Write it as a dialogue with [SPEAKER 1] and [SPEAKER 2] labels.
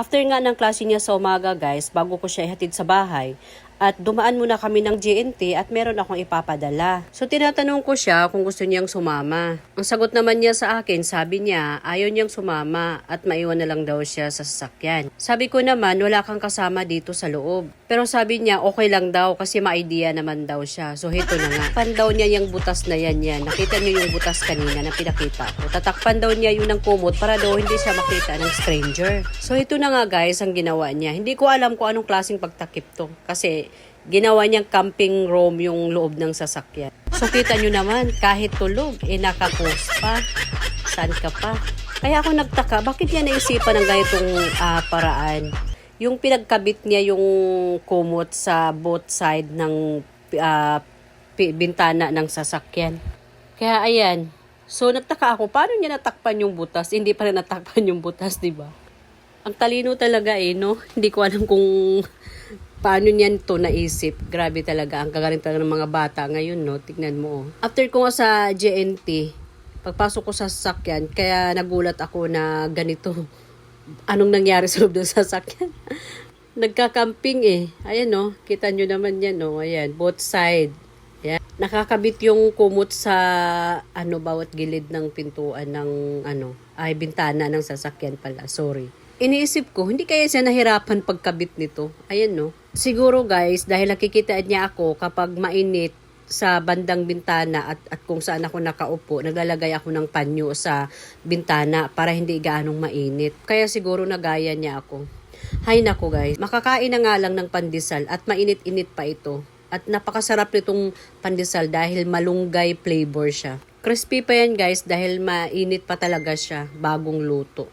[SPEAKER 1] After nga ng klase niya sa umaga guys, bago ko siya ihatid sa bahay, at dumaan muna kami ng GNT at meron akong ipapadala. So tinatanong ko siya kung gusto niyang sumama. Ang sagot naman niya sa akin, sabi niya ayaw niyang sumama at maiwan na lang daw siya sa sasakyan. Sabi ko naman wala kang kasama dito sa loob. Pero sabi niya okay lang daw kasi ma-idea naman daw siya. So hito na nga. Pan daw niya yung butas na yan yan. Nakita niyo yung butas kanina na pinakita ko. Tatakpan daw niya yun ng kumot para daw hindi siya makita ng stranger. So ito na nga guys ang ginawa niya. Hindi ko alam kung anong klaseng pagtakip to. Kasi ginawa niyang camping room yung loob ng sasakyan. So kita nyo naman, kahit tulog, eh nakapost pa. Saan ka pa? Kaya ako nagtaka, bakit niya naisipan ng ganitong ah, paraan? Yung pinagkabit niya yung kumot sa both side ng pi- bintana ng sasakyan. Kaya ayan, so nagtaka ako, paano niya natakpan yung butas? Hindi pa rin natakpan yung butas, di ba? Ang talino talaga eh, no? Hindi ko alam kung paano niyan to naisip. Grabe talaga. Ang kagaling talaga ng mga bata ngayon, no? Tignan mo, oh. After ko nga sa JNT, pagpasok ko sa sasakyan, kaya nagulat ako na ganito. Anong nangyari sa loob ng sasakyan? Nagkakamping eh. Ayan, no? Kita nyo naman yan, no? Ayan, both side. Ayan. Nakakabit yung kumot sa ano bawat gilid ng pintuan ng ano ay bintana ng sasakyan pala. Sorry. Iniisip ko, hindi kaya siya nahirapan pagkabit nito. Ayan no. Siguro guys, dahil nakikita niya ako kapag mainit sa bandang bintana at, at kung saan ako nakaupo, naglalagay ako ng panyo sa bintana para hindi gaanong mainit. Kaya siguro nagaya niya ako. Hay nako guys, makakain na nga lang ng pandesal at mainit-init pa ito. At napakasarap nitong pandesal dahil malunggay flavor siya. Crispy pa yan guys dahil mainit pa talaga siya bagong luto.